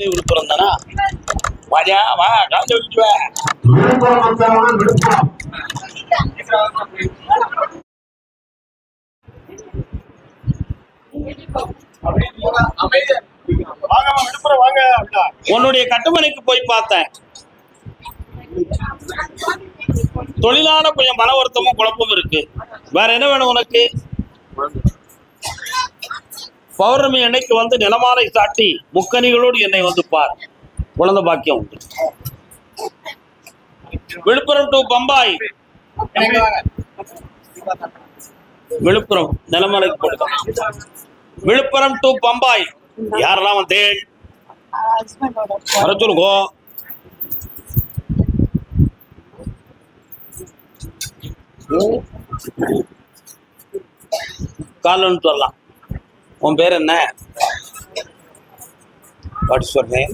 விழுப்புரம் தானா வாஜா வா காலத்து உன்னுடைய கட்டுமனைக்கு போய் பார்த்தேன். தொழிலான கொஞ்சம் மன வருத்தமும் குழப்பமும் இருக்கு. வேற என்ன வேணும் உனக்கு? பௌர்ணமி அன்னைக்கு வந்து நிலமாலை சாட்டி முக்கணிகளோடு என்னை வந்து பார். குழந்தை பாக்கியம் உண்டு. விழுப்புரம் டு பம்பாய். விழுப்புரம் நிலமலைக்கு போட்டுதான் விழுப்புரம் டு பம்பாய். யாரெல்லாம் வந்தேன் வர காலன்னு சொல்லலாம் உன் பேர் என்ன? வாட் சொல்றேன்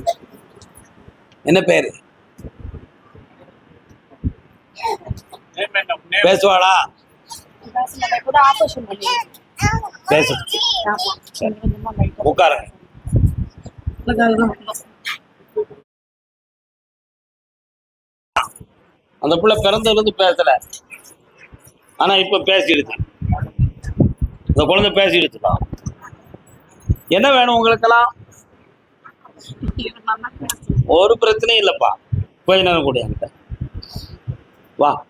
என்ன பேரு? பேசுவாளா? பேசு. உட்காருங்க. அந்த புள்ள பிறந்ததுல இருந்து பேசல. ஆனா இப்ப பேசிடுச்சு இந்த குழந்தை பேசிடுச்சுதான் என்ன வேணும் உங்களுக்கெல்லாம்? ஒரு பிரச்சனையும் இல்லப்பா. கொஞ்ச நேரம் கூட என்கிட்ட. வா.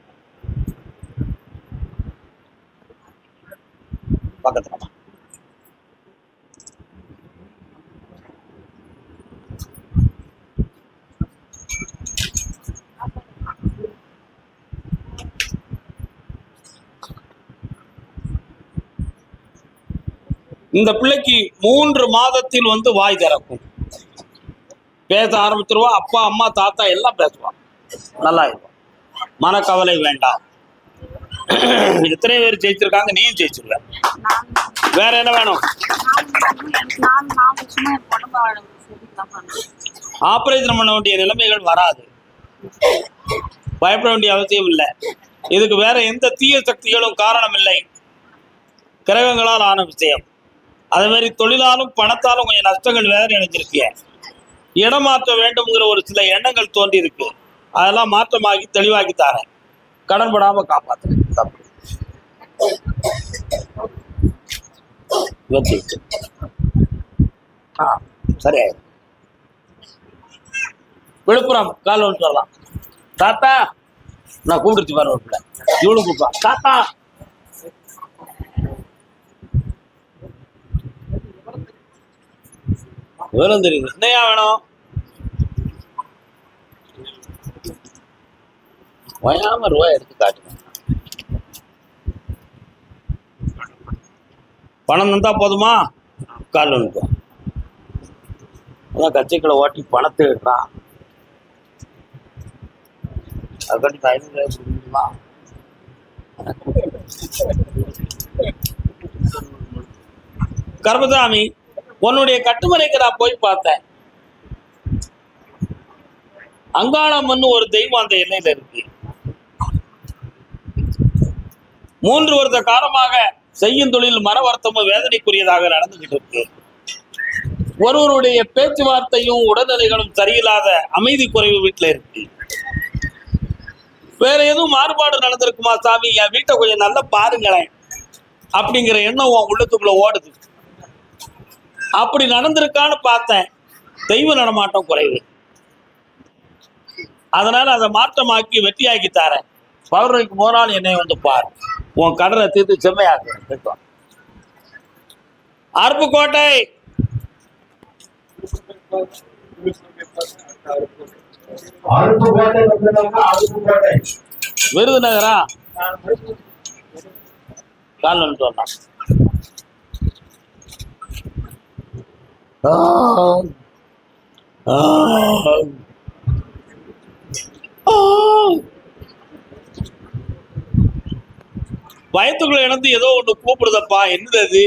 பக்கத்துல இந்த பிள்ளைக்கு மூன்று மாதத்தில் வந்து வாய் திறக்கும். பேச ஆரம்பிச்சிருவா அப்பா அம்மா தாத்தா எல்லாம் பேசுவான் நல்லா இருக்கும் மனக்கவலை வேண்டாம் எத்தனை பேர் ஜெயிச்சிருக்காங்க நீயும் ஜெயிச்சிருக்க வேற என்ன வேணும்? நான் ஆபரேஷன் பண்ண வேண்டிய நிலைமைகள் வராது. பயப்பட வேண்டிய அவசியம் இல்லை. இதுக்கு வேற எந்த தீய சக்திகளும் காரணம் இல்லை கிரகங்களால் ஆன விஷயம். அதே மாதிரி தொழிலாலும் பணத்தாலும் கொஞ்சம் நஷ்டங்கள் வேற நினைச்சிருக்கிய. இடம் மாற்ற வேண்டும்ங்கிற ஒரு சில எண்ணங்கள் தோன்றி இருக்கு அதெல்லாம் மாற்றமாகி தெளிவாக்கி தாரேன். கடன்படாம காப்பாத்துறேன். சரி விழுப்புரம் கால் ஒன்று வரலாம். தாத்தா நான் கூப்பிடுச்சு பாரு ஒரு பிள்ளை. இவளும் தாத்தா விவரம் தெரியுது. என்னையா வேணும்? வயாம ரூபாய் எடுத்து காட்டுங்க. பணம் தந்தா போதுமா? கால் வந்துட்டு அதான் கட்சிகளை ஓட்டி பணத்தை எடுறான் அதுக்காண்டி ஐநூறு முடியுமா? கர்மசாமி உன்னுடைய கட்டுமனைக்கு நான் போய் பார்த்தேன். அங்காளம்மன் ஒரு தெய்வம் அந்த எல்லையில இருக்கு. மூன்று வருட காலமாக செய்யும் தொழில் மன வருத்தமும் வேதனைக்குரியதாக நடந்துகிட்டு இருக்கு. ஒருவருடைய பேச்சுவார்த்தையும் உடல்நிலைகளும் சரியில்லாத அமைதி குறைவு வீட்டுல இருக்கு. வேற எதுவும் மாறுபாடு நடந்திருக்குமா சாமி? என் வீட்டை கொஞ்சம் நல்லா பாருங்களேன். அப்படிங்கிற எண்ணம் உன் உள்ளத்துக்குள்ள ஓடுது. அப்படி நடந்திருக்கான்னு பார்த்தேன். தெய்வ நடமாட்டம் குறைவு. அதனால அதை மாற்றமாக்கி வெற்றியாக்கி தரேன். பௌர்ணமிக்கு நாள் என்னை வந்து பார். உன் கடனை தீர்த்து செம்மையாக்கு அருப்புக்கோட்டை விருதுநகரா? கால் வந்து வரலாம் பயத்துக்குள்ள இணைந்து ஏதோ ஒண்ணு கூப்பிடுதப்பா. என்னது அது?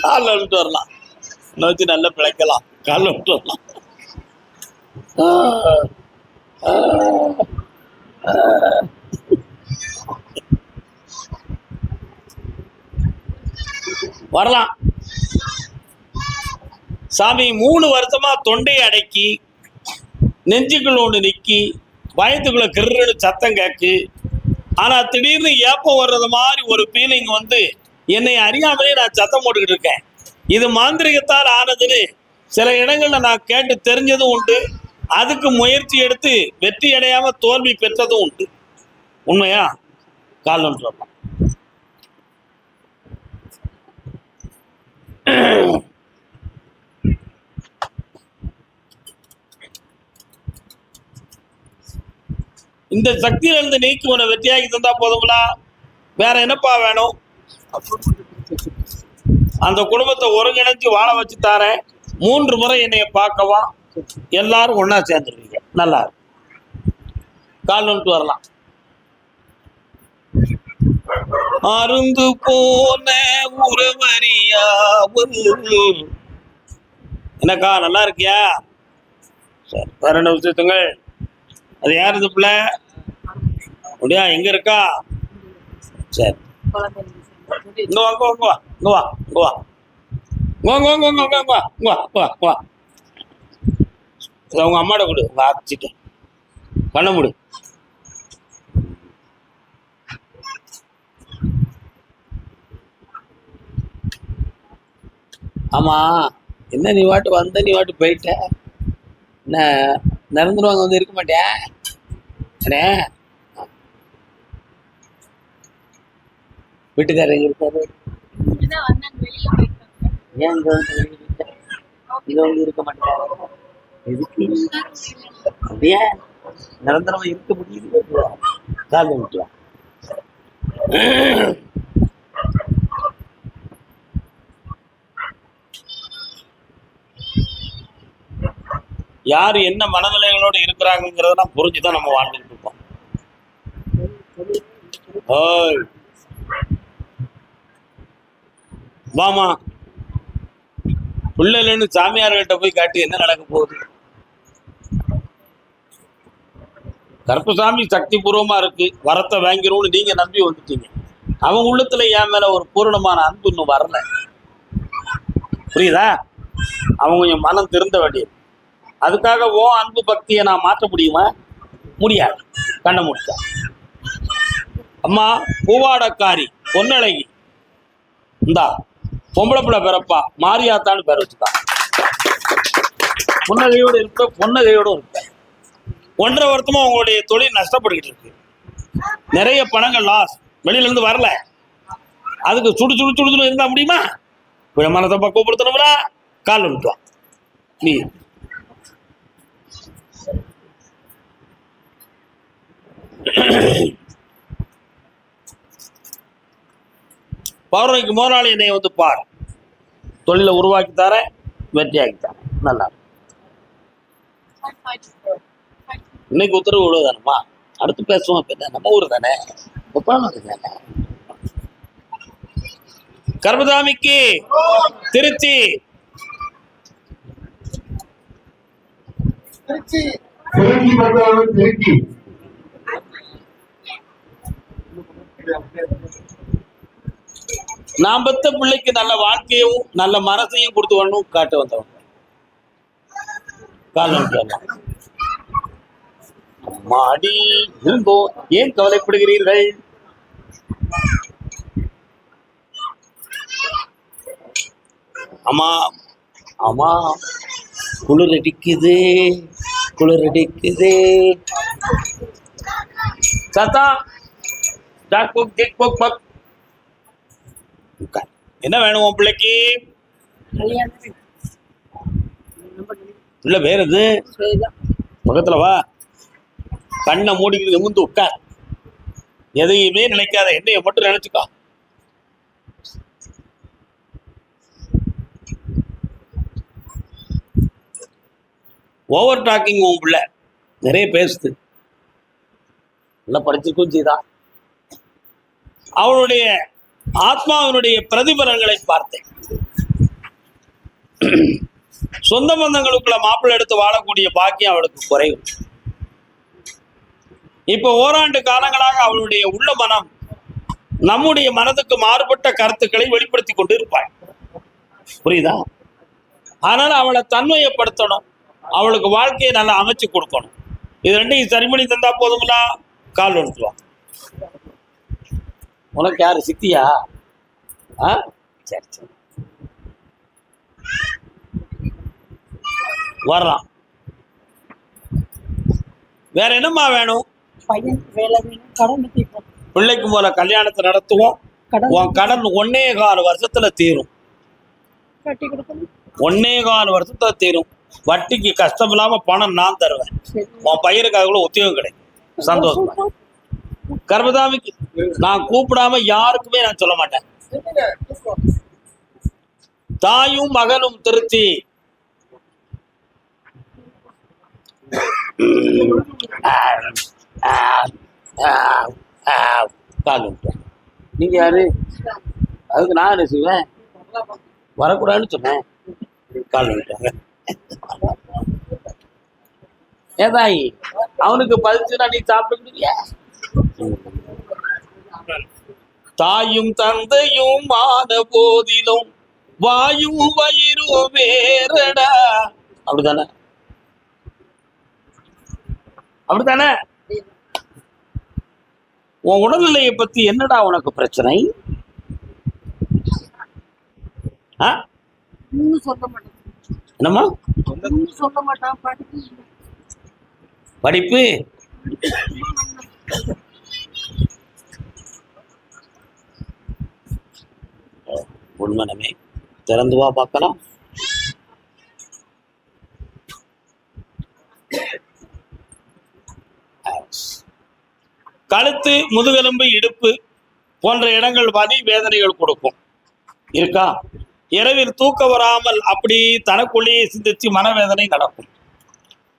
காலில் விட்டு வரலாம். வச்சு நல்லா பிழைக்கலாம். காலில் விட்டு வரலாம். வரலாம். சாமி மூணு வருஷமா தொண்டையை அடக்கி நெஞ்சுக்குள்ளோடு நிற்கி பயத்துக்குள்ள கிருன்னு சத்தம் கேட்கு ஆனால் திடீர்னு ஏப்பம் வர்றது மாதிரி ஒரு ஃபீலிங் வந்து என்னை அறியாமலே நான் சத்தம் போட்டுக்கிட்டு இருக்கேன். இது மாந்திரிகத்தால் ஆனதுன்னு சில இடங்களில் நான் கேட்டு தெரிஞ்சதும் உண்டு. அதுக்கு முயற்சி எடுத்து வெற்றி அடையாம தோல்வி பெற்றதும் உண்டு. உண்மையா? காலம் சொல்லலாம் இந்த சக்தியில இருந்து நீக்கி உன்னை வெற்றியாகி தந்தா போதுங்களா? வேற என்னப்பா வேணும்? அந்த குடும்பத்தை ஒருங்கிணைஞ்சு வாழ வச்சு தாரேன். மூன்று முறை என்னைய பார்க்கவா எல்லாரும் ஒன்றா சேர்ந்துருவீங்க நல்லா இருக்கு. கால் வந்துட்டு வரலாம். அருந்து போன உறவறியாவது என்னக்கா நல்லா இருக்கியா? சரி வேற என்ன விஷயத்துங்கள் அது யார் இது பிள்ளை? அப்படியா எங்க இருக்கா? சரி. இங்க வா இங்க வா. இங்க வா இங்க வா இங்க வா இங்க வா இங்க வா இங்க வா இங்க வா. அவங்க அம்மாட கொடு. வாச்சிட்டு பண்ண முடி. ஆமா என்ன நீ வாட்டு வந்த நீ வாட்டு போயிட்ட? என்ன நிரந்தரவாங்க வந்து இருக்க மாட்டேன் அண்ணே. வீட்டுக்காரங்க இருக்காரு? ஏன் இது வந்து இருக்க மாட்டேன் எதுக்கு? அப்படியே நிரந்தரமா இருக்க முடியுது. கால் விட்டுலாம் யார் என்ன மனநிலைகளோட இருக்கிறாங்கிறதெல்லாம் புரிஞ்சுதான் நம்ம வாழ்ந்துட்டு இருக்கோம். வாமா. பிள்ளைலன்னு சாமியார்கிட்ட போய் காட்டி என்ன நடக்க போகுது? கருப்பசாமி சக்தி பூர்வமா இருக்கு வரத்தை வாங்கிடும்னு நீங்க நம்பி வந்துட்டீங்க. அவன் உள்ளத்துல என் மேல ஒரு பூரணமான அன்பு இன்னும் வரல. புரியுதா? அவன் கொஞ்சம் மனம் திருந்த வேண்டியது. அதுக்காக ஓ அன்பு பக்தியை நான் மாற்ற முடியுமா? முடியாது. கண்ண முடிச்சா அம்மா பூவாடக்காரி பொன்னழகி. இந்தா பொம்பளை பிள்ளை பிறப்பா. மாரியாத்தான்னு பேர் வச்சுக்கா. புன்னகையோடு இருப்ப பொன்னகையோடு இருப்பேன் ஒன்றரை வருத்தமா உங்களுடைய தொழில் நஷ்டப்பட்டுக்கிட்டு இருக்கு. நிறைய பணங்கள் லாஸ் வெளியில இருந்து வரல. அதுக்கு சுடு சுடு சுடு சுடு இருந்தா முடியுமா? விமானத்தை மனத்தை பக்குவப்படுத்தணும்னா கால் விட்டுவான் நீ. பௌர்ணமிக்கு முதலாளி என்னை வந்து பார். தொழிலை உருவாக்கி தரேன் வெற்றியாக்கி தரேன். நல்லா. இன்னைக்கு உத்தரவு விடுவதானம்மா அடுத்து பேசுவோம். என்ன, நம்ம ஊர் தானே? ஒப்பானது தானே? கர்மதாமிக்கு திருச்சி. திருச்சி. திருச்சி நான் பெத்த பிள்ளைக்கு நல்ல வாழ்க்கையும் நல்ல மனசையும் கொடுத்து வரணும் காட்ட வந்தவன் காலம். மாடி இருந்தோ ஏன் கவலைப்படுகிறீர்கள்? ஆமா ஆமா குளிர் அடிக்குது குளிர் அடிக்குது. சத்தா டாக் புக் டிக் புக் பக். என்ன வேணும் உன் பிள்ளைக்கு? இல்ல வேற எது? பக்கத்துல வா. கண்ணை மூடிக்கிட்டு நிமிந்து உட்கார். எதையுமே நினைக்காத என்னைய மட்டும் நினைச்சுக்கா. ஓவர் டாக்கிங் உன் பிள்ளை. நிறைய பேசுது. நல்லா படிச்சிருக்கும் செய்தா அவனுடைய ஆத்மாவினுடைய பிரதிபலன்களை பார்த்தேன். சொந்த பந்தங்களுக்குள்ள மாப்பிள்ளை எடுத்து வாழக்கூடிய பாக்கியம் அவளுக்கு குறையும் இப்போ ஓராண்டு காலங்களாக அவளுடைய உள்ள மனம் நம்முடைய மனதுக்கு மாறுபட்ட கருத்துக்களை வெளிப்படுத்தி கொண்டு இருப்பாள் புரியுதா? அதனால அவளை தன்மையப்படுத்தணும். அவளுக்கு வாழ்க்கையை நல்லா அமைச்சு கொடுக்கணும். இது ரெண்டையும் சரி பண்ணி தந்தா போதுங்களா கால் வந்துடுவான் உனக்கு யாரு சித்தியா? ஆ? சரி சரி. வர்றான் வேற என்னம்மா வேணும்? பையனுக்கு வேலை வேணும் கடன் தீர்ப்போம் பிள்ளைக்கு போல கல்யாணத்தை நடத்துவோம். உன் கடன் ஒன்னே கால் வருஷத்துல தீரும். கட்டி கொடுக்கணும். ஒன்னே கால் வருஷத்துல தீரும். வட்டிக்கு கஷ்டம் இல்லாம பணம் நான் தருவேன். உன் பையனுக்கு அதுக்குள்ள உத்தியோகம் கிடைக்கும். சந்தோஷமா. கர்மதாமிக்கு நான் கூப்பிடாம யாருக்குமே நான் சொல்ல மாட்டேன். தாயும் மகனும் திருச்சி கால் விட்டேன் நீங்க யாரு? அதுக்கு நான் என்ன செய்வேன்? வரக்கூடாதுன்னு சொன்னேன். கால் விட்டாங்க ஏதாயி அவனுக்கு பதிச்சுனா நீ சாப்பிட்டுக்கிறியா தாயும் தந்தையும் மாத போதிலும் வாயும் வயிறும் வேறடா. அப்படிதானே அப்படிதானே உன் உடல்நிலையை பத்தி என்னடா உனக்கு பிரச்சனை? ஆ? என்னம்மா. படிப்பு உண்மனமே திறந்து வா பார்க்கலாம். கழுத்து முதுகெலும்பு இடுப்பு போன்ற இடங்கள் வலி வேதனைகள் கொடுக்கும். இருக்கா? இரவில் தூக்கம் வராமல் அப்படி தனக்குள்ளேயே சிந்திச்சு மனவேதனை நடக்கும்.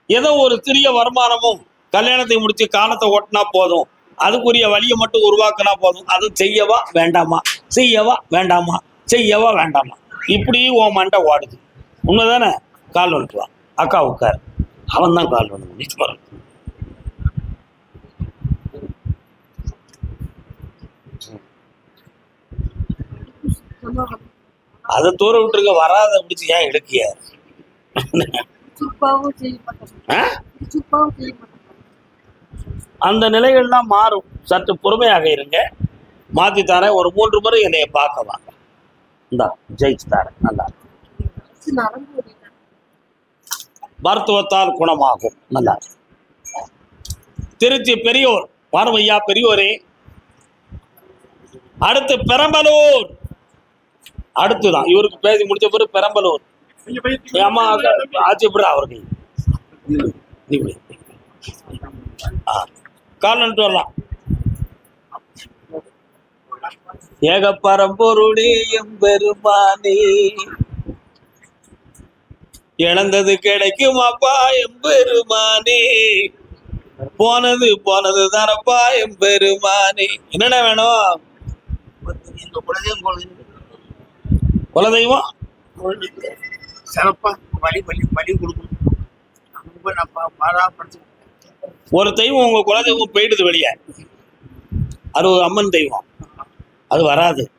ஏதோ ஒரு சிறிய வருமானமும் கல்யாணத்தை முடிச்சு காலத்தை ஓட்டினா போதும். அதுக்குரிய வழியை மட்டும் உருவாக்கினா போதும். அது செய்யவா வேண்டாமா? செய்யவா வேண்டாமா? செய்யவா வேண்டாமா? இப்படி உன் மண்டை ஓடுது. உண்மைதானே? கால் வந்துட்டுவா அக்கா உட்கார். அவன் தான் கால் வந்து அதை தூர விட்டுருக்க வராத பிடிச்சி ஏன் மாட்டேன் அந்த நிலைகள்லாம் மாறும். சற்று பொறுமையாக இருங்க. மாத்தி தரேன். ஒரு மூன்று முறை என்னைய பார்க்க வாங்க. இந்தா ஜெயிச்சு தரேன். நல்லா. மருத்துவத்தால் குணமாகும். நல்லா. திருச்சி பெரியோர். வாரும் ஐயா பெரியோரே. அடுத்து பெரம்பலூர். அடுத்துதான். இவருக்கு பேசி முடிச்ச பிறகு பெரம்பலூர். ஏமா ஆச்சரியப்படுற அவருக்கு நீ போய். ஆ கால் நின்று வரலாம். ஏக பரம்பொருளே எம்பெருமானே. இழந்தது கிடைக்கும் அப்பா எம்பெருமானே. போனது போனது தானப்பா எம்பெருமானே. என்னென்ன வேணும்? குலதெய்வம். கோயில் குலதெய்வம். கோயிலுக்கு சிறப்பா வழி வழி வழி கொடுக்கணும். போய் நான் பாராப்படுத்து ஒரு தெய்வம் உங்க குலதெய்வம் போயிடுது வெளியே. அது ஒரு அம்மன் தெய்வம். அது வராது.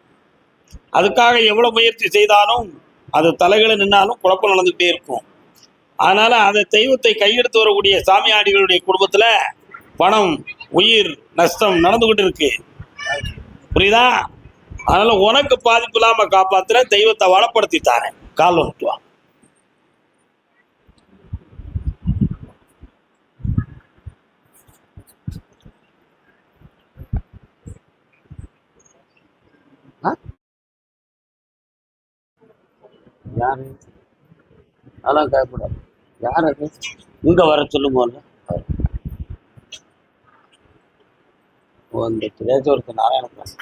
அதுக்காக எவ்வளவு முயற்சி செய்தாலும் அது தலைகளை நின்னாலும் குழப்பம் நடந்துகிட்டே இருக்கும். அதனால அந்த தெய்வத்தை கையெடுத்து வரக்கூடிய சாமியாடிகளுடைய குடும்பத்துல பணம் உயிர் நஷ்டம் நடந்துகிட்டு இருக்கு. புரியுதா? அதனால உனக்கு பாதிப்பு இல்லாம காப்பாத்துற தெய்வத்தை வளப்படுத்தி தாரேன். கால் வந்துட்டு யாரு? அதெல்லாம் கேட்கக்கூடாது. யார் அது? இங்க வர சொல்லுங்க இந்த திரேஜ் ஒருத்தர் நாராயணன்